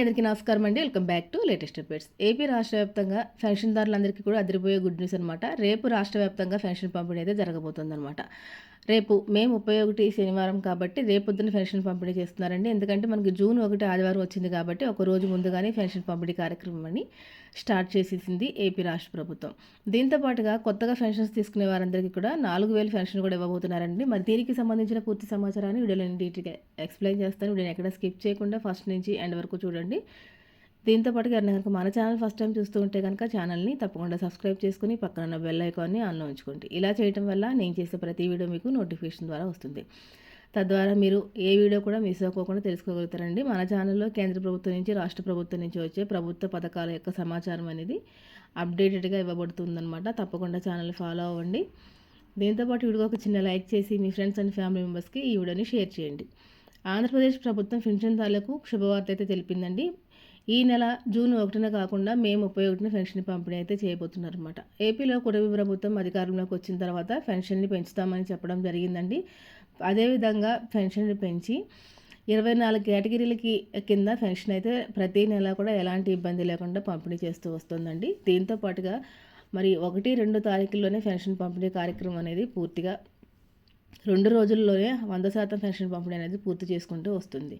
అందరికీ నమస్కారం అండి. Welcome back to latest updates. AP రాష్ట్ర వ్యాప్తంగా పెన్షన్దారులందరికీ కూడా అదిరిపోయే గుడ్ న్యూస్ అనమాట రేపు రాష్ట్ర వ్యాప్తంగా పెన్షన్ పంపిణీ అయితే జరగబోతుందన్నమాట. రేపు మే ముప్పై ఒకటి శనివారం కాబట్టి రేపొద్దున పెన్షన్ పంపిణీ చేస్తున్నారండి. ఎందుకంటే మనకి జూన్ ఒకటి ఆదివారం వచ్చింది కాబట్టి ఒక రోజు ముందుగానే పెన్షన్ పంపిణీ కార్యక్రమాన్ని స్టార్ట్ చేసేసింది ఏపీ రాష్ట్ర ప్రభుత్వం. దీంతో పాటుగా కొత్తగా పెన్షన్స్ తీసుకునే వారందరికీ కూడా నాలుగు వేలు పెన్షన్ కూడా ఇవ్వబోతున్నారండి. మరి దీనికి సంబంధించిన పూర్తి సమాచారాన్ని వీడియోలో డీటెయిల్గా ఎక్స్ప్లెయిన్ చేస్తాను. వీడియోని ఎక్కడ స్కిప్ చేయకుండా ఫస్ట్ నుంచి ఎండ్ వరకు చూడండి. దీంతో పాటు కనుక మన ఛానల్ ఫస్ట్ టైం చూస్తూ ఉంటే కనుక ఛానల్ని తప్పకుండా సబ్స్క్రైబ్ చేసుకుని పక్కన ఉన్న బెల్ ఐకాన్ని ఆన్లో ఉంచుకోండి. ఇలా చేయడం వల్ల నేను చేసే ప్రతి వీడియో మీకు నోటిఫికేషన్ ద్వారా వస్తుంది. తద్వారా మీరు ఏ వీడియో కూడా మిస్ అవ్వకుండా తెలుసుకోగలుగుతారండి. మన ఛానల్లో కేంద్ర ప్రభుత్వం నుంచి రాష్ట్ర ప్రభుత్వం నుంచి వచ్చే ప్రభుత్వ పథకాల యొక్క సమాచారం అనేది అప్డేటెడ్గా ఇవ్వబడుతుందన్నమాట. తప్పకుండా ఛానల్ ఫాలో అవ్వండి. దీంతోపాటు వీడియో ఒక చిన్న లైక్ చేసి మీ ఫ్రెండ్స్ అండ్ ఫ్యామిలీ మెంబర్స్కి ఈ వీడియోని షేర్ చేయండి. ఆంధ్రప్రదేశ్ ప్రభుత్వం పెన్షన్దారులకు శుభవార్త అయితే తెలిపిందండి. ఈ నెల జూన్ ఒకటిన కాకుండా మే ముప్పై ఒకటిన పెన్షన్ పంపిణీ అయితే చేయబోతున్నారు అనమాట ఏపీలో కుటుంబ ప్రభుత్వం అధికారంలోకి వచ్చిన తర్వాత పెన్షన్ని పెంచుతామని చెప్పడం జరిగిందండి. అదేవిధంగా పెన్షన్ని పెంచి ఇరవై నాలుగు కేటగిరీలకి కింద పెన్షన్ అయితే ప్రతి నెల కూడా ఎలాంటి ఇబ్బంది లేకుండా పంపిణీ చేస్తూ వస్తుందండి. దీంతో పాటుగా మరి ఒకటి రెండు తారీఖుల్లోనే పెన్షన్ పంపిణీ కార్యక్రమం అనేది పూర్తిగా రెండు రోజుల్లోనే వంద శాతం పెన్షన్ పంపిణీ అనేది పూర్తి చేసుకుంటూ వస్తుంది.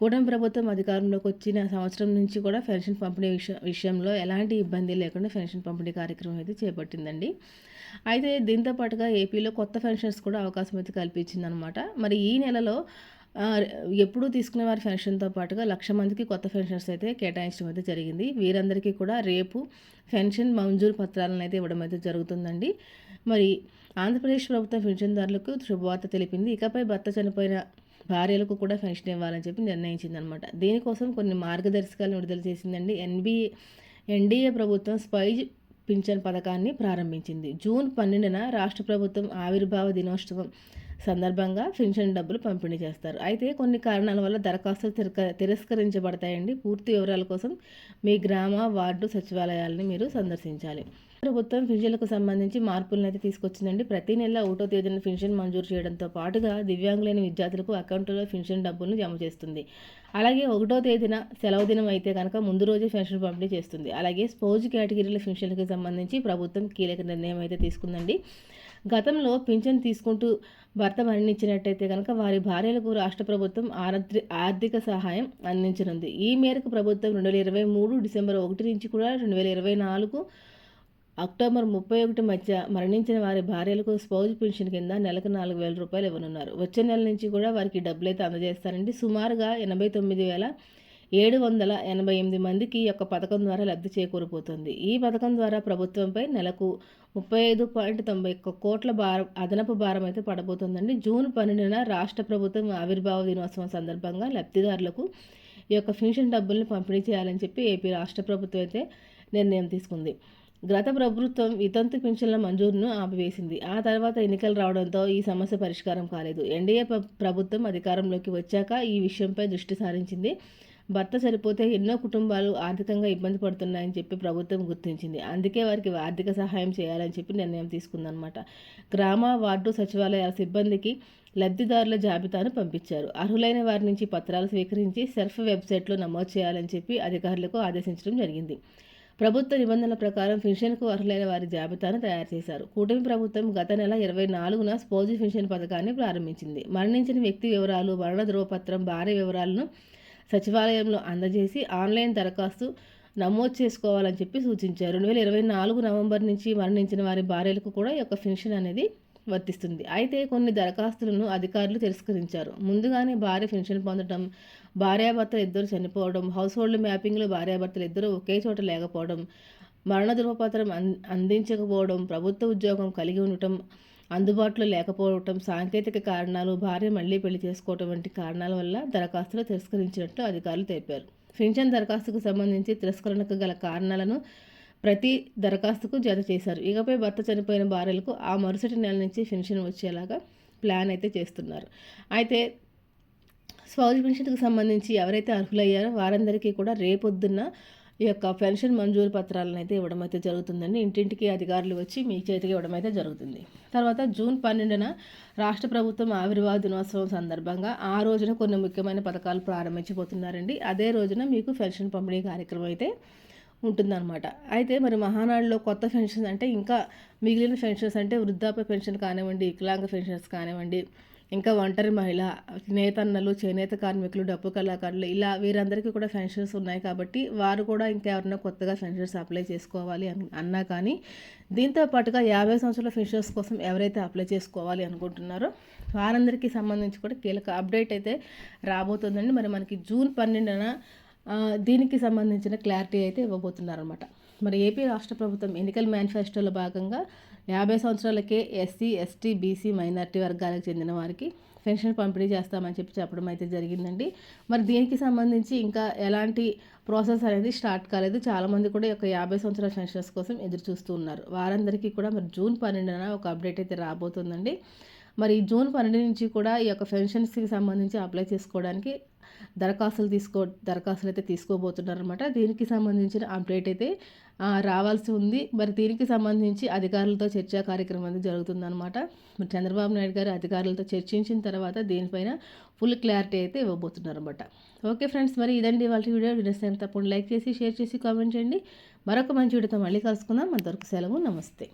కూటమి ప్రభుత్వం అధికారంలోకి వచ్చిన సంవత్సరం నుంచి కూడా పెన్షన్ పంపిణీ విషయంలో ఎలాంటి ఇబ్బంది లేకుండా పెన్షన్ పంపిణీ కార్యక్రమం అయితే చేపట్టిందండి. అయితే దీంతో పాటుగా ఏపీలో కొత్త పెన్షన్స్ కూడా అవకాశం అయితే కల్పించిందనమాట. మరి ఈ నెలలో ఎప్పుడూ తీసుకునే వారి పెన్షన్తో పాటుగా లక్ష మందికి కొత్త పెన్షన్స్ అయితే కేటాయించడం అయితే జరిగింది. వీరందరికీ కూడా రేపు పెన్షన్ మంజూరు పత్రాలను అయితే ఇవ్వడం అయితే జరుగుతుందండి. మరి ఆంధ్రప్రదేశ్ ప్రభుత్వం పెన్షన్దారులకు శుభవార్త తెలిపింది. ఇకపై భర్త చనిపోయిన భార్యలకు కూడా పెన్షన్ ఇవ్వాలని చెప్పి నిర్ణయించిందనమాట. దీనికోసం కొన్ని మార్గదర్శకాలను విడుదల చేసిందండి ఎన్బిఏ ఎన్డీఏ ప్రభుత్వం స్పైజ్ పింఛన్ పథకాన్ని ప్రారంభించింది. జూన్ పన్నెండున రాష్ట్ర ప్రభుత్వం ఆవిర్భావ దినోత్సవం సందర్భంగా పెన్షన్ డబ్బులు పంపిణీ చేస్తారు. అయితే కొన్ని కారణాల వల్ల దరఖాస్తులు తిరస్కరించబడతాయండి. పూర్తి వివరాల కోసం మీ గ్రామ వార్డు సచివాలయాలను మీరు సందర్శించాలి. ప్రభుత్వం పెన్షన్లకు సంబంధించి మార్పులను అయితే తీసుకొచ్చిందండి. ప్రతి నెల ఒకటో తేదీన పెన్షన్ మంజూరు చేయడంతో పాటుగా దివ్యాంగులైన విద్యార్థులకు అకౌంట్లో పెన్షన్ డబ్బులను జమ చేస్తుంది. అలాగే ఒకటో తేదీన సెలవు దినం అయితే కనుక ముందు రోజే పెన్షన్ పంపిణీ చేస్తుంది. అలాగే స్పోజ్ కేటగిరీల పెన్షన్లకు సంబంధించి ప్రభుత్వం కీలక నిర్ణయం అయితే తీసుకుందండి. గతంలో పింఛన్ తీసుకుంటూ భర్త మరణించినట్టయితే కనుక వారి భార్యలకు రాష్ట్ర ప్రభుత్వం ఆర్థిక సహాయం అందించనుంది. ఈ మేరకు ప్రభుత్వం రెండు వేల ఇరవై మూడు డిసెంబర్ ఒకటి నుంచి కూడా రెండు వేల ఇరవై నాలుగు అక్టోబర్ ముప్పై ఒకటి మధ్య మరణించిన వారి భార్యలకు స్పౌజ్ పెన్షన్ కింద నెలకు నాలుగు వేల రూపాయలు ఇవ్వనున్నారు. వచ్చే నెల నుంచి కూడా వారికి డబ్బులైతే అందజేస్తారండి. సుమారుగా ఎనభై తొమ్మిది వేల ఏడు వందల ఎనభై ఎనిమిది మందికి యొక్క పథకం ద్వారా లబ్ధి చేకూరిపోతుంది. ఈ పథకం ద్వారా ప్రభుత్వంపై నెలకు ముప్పై ఐదు పాయింట్ తొంభై ఒక్క కోట్ల భారం అదనపు భారం అయితే పడబోతుందండి. జూన్ పన్నెండున రాష్ట్ర ప్రభుత్వం ఆవిర్భావ దినోత్సవం సందర్భంగా లబ్ధిదారులకు ఈ యొక్క పెన్షన్ డబ్బుల్ని పంపిణీ చేయాలని చెప్పి ఏపీ రాష్ట్ర ప్రభుత్వం అయితే నిర్ణయం తీసుకుంది. గత ప్రభుత్వం వితంతు పింఛన్ల మంజూరును ఆపివేసింది. ఆ తర్వాత ఎన్నికలు రావడంతో ఈ సమస్య పరిష్కారం కాలేదు. ఎన్డీఏ ప్రభుత్వం అధికారంలోకి వచ్చాక ఈ విషయంపై దృష్టి సారించింది. భర్త సరిపోతే ఎన్నో కుటుంబాలు ఆర్థికంగా ఇబ్బంది పడుతున్నాయని చెప్పి ప్రభుత్వం గుర్తించింది. అందుకే వారికి ఆర్థిక సహాయం చేయాలని చెప్పి నిర్ణయం తీసుకుందనమాట గ్రామ వార్డు సచివాలయాల సిబ్బందికి లబ్ధిదారుల జాబితాను పంపించారు. అర్హులైన వారి నుంచి పత్రాలు స్వీకరించి సెల్ఫ్ వెబ్సైట్లో నమోదు చేయాలని చెప్పి అధికారులకు ఆదేశించడం జరిగింది. ప్రభుత్వ నిబంధనల ప్రకారం పెన్షన్కు అర్హులైన వారి జాబితాను తయారు చేశారు. కూటమి ప్రభుత్వం గత నెల ఇరవై నాలుగున స్పోజీ పెన్షన్ పథకాన్ని ప్రారంభించింది. మరణించిన వ్యక్తి వివరాలు మరణ ధ్రువపత్రం భార్య వివరాలను సచివాలయంలో అందజేసి ఆన్లైన్ దరఖాస్తు నమోదు చేసుకోవాలని చెప్పి సూచించారు. రెండు వేల ఇరవై నాలుగు నవంబర్ నుంచి మరణించిన వారి భార్యలకు కూడా ఈ యొక్క పెన్షన్ అనేది వర్తిస్తుంది. అయితే కొన్ని దరఖాస్తులను అధికారులు తిరస్కరించారు. ముందుగానే భార్య పెన్షన్ పొందడం భార్యాభర్తలు ఇద్దరు చనిపోవడం హౌస్ హోల్డ్ మ్యాపింగ్లో భార్యాభర్తలు ఇద్దరు ఒకే చోట లేకపోవడం మరణ ధృవపత్రం అందించకపోవడం ప్రభుత్వ ఉద్యోగం కలిగి ఉండటం అందుబాటులో లేకపోవటం సాంకేతిక కారణాలు భార్య మళ్ళీ పెళ్ళి చేసుకోవటం వంటి కారణాల వల్ల దరఖాస్తులు తిరస్కరించినట్టు అధికారులు తెలిపారు. పెన్షన్ దరఖాస్తుకు సంబంధించి తిరస్కరణకు గల కారణాలను ప్రతి దరఖాస్తుకు జత చేశారు. ఇకపై భర్త చనిపోయిన భార్యలకు ఆ మరుసటి నెల నుంచి పెన్షన్ వచ్చేలాగా ప్లాన్ అయితే చేస్తున్నారు. అయితే స్వౌజ్ పెన్షన్కి సంబంధించి ఎవరైతే అర్హులయ్యారో వారందరికీ కూడా రేపొద్దున్న ఈ యొక్క పెన్షన్ మంజూరు పత్రాలను అయితే ఇవ్వడం అయితే జరుగుతుందండి. ఇంటింటికి అధికారులు వచ్చి మీ చేతికి ఇవ్వడం అయితే జరుగుతుంది. తర్వాత జూన్ పన్నెండున రాష్ట్ర ప్రభుత్వం ఆవిర్భావ దినోత్సవం సందర్భంగా ఆ రోజున కొన్ని ముఖ్యమైన పథకాలు ప్రారంభించబోతున్నారండి. అదే రోజున మీకు పెన్షన్ పంపిణీ కార్యక్రమం అయితే ఉంటుందన్నమాట. అయితే మరి మహానాడులో కొత్త పెన్షన్స్ అంటే ఇంకా మిగిలిన పెన్షన్స్ అంటే వృద్ధాప్య పెన్షన్ కానివ్వండి వికలాంగ పెన్షన్స్ కానివ్వండి ఇంకా ఒంటరి మహిళ నేతన్నలు చేనేత కార్మికులు డప్పు కళాకారులు ఇలా వీరందరికీ కూడా పెన్షన్స్ ఉన్నాయి కాబట్టి వారు కూడా ఇంకెవరైనా కొత్తగా పెన్షన్స్ అప్లై చేసుకోవాలి అని అన్నా కానీ దీంతో పాటుగా యాభై సంవత్సరాల పెన్షన్స్ కోసం ఎవరైతే అప్లై చేసుకోవాలి అనుకుంటున్నారో వారందరికీ సంబంధించి కూడా కీలక అప్డేట్ అయితే రాబోతుందండి. మరి మనకి జూన్ పన్నెండున దీనికి సంబంధించిన క్లారిటీ అయితే ఇవ్వబోతున్నారనమాట మరి ఏపీ రాష్ట్ర ప్రభుత్వం ఎన్నికల మేనిఫెస్టోలో భాగంగా యాభై సంవత్సరాలకే ఎస్సీ ఎస్టీ బీసీ మైనార్టీ వర్గాలకు చెందిన వారికి పెన్షన్ పంపిణీ చేస్తామని చెప్పి చెప్పడం అయితే జరిగిందండి. మరి దీనికి సంబంధించి ఇంకా ఎలాంటి ప్రాసెస్ అనేది స్టార్ట్ కాలేదు. చాలామంది కూడా ఒక యాభై సంవత్సరాల పెన్షన్స్ కోసం ఎదురు చూస్తూ ఉన్నారు. వారందరికీ కూడా మరి జూన్ పన్నెండున ఒక అప్డేట్ అయితే రాబోతుందండి. మరి జూన్ పన్నెండు నుంచి కూడా ఈ యొక్క పెన్షన్స్కి సంబంధించి అప్లై చేసుకోవడానికి దరఖాస్తులు తీసుకో దరఖాస్తులు అయితే తీసుకోబోతున్నారనమాట దీనికి సంబంధించిన అప్డేట్ అయితే రావాల్సి ఉంది. మరి దీనికి సంబంధించి అధికారులతో చర్చా కార్యక్రమం అనేది జరుగుతుందన్నమాట. మరి చంద్రబాబు నాయుడు గారు అధికారులతో చర్చించిన తర్వాత దీనిపైన ఫుల్ క్లారిటీ అయితే ఇవ్వబోతున్నారనమాట ఓకే ఫ్రెండ్స్ మరి ఇదండి వాళ్ళ వీడియో. వీడియోస్ తప్పకుండా లైక్ చేసి షేర్ చేసి కామెంట్ చేయండి. మరొక మంచి వీడియోతో మళ్ళీ కలుసుకుందాం. అంతవరకు సెలవు నమస్తే.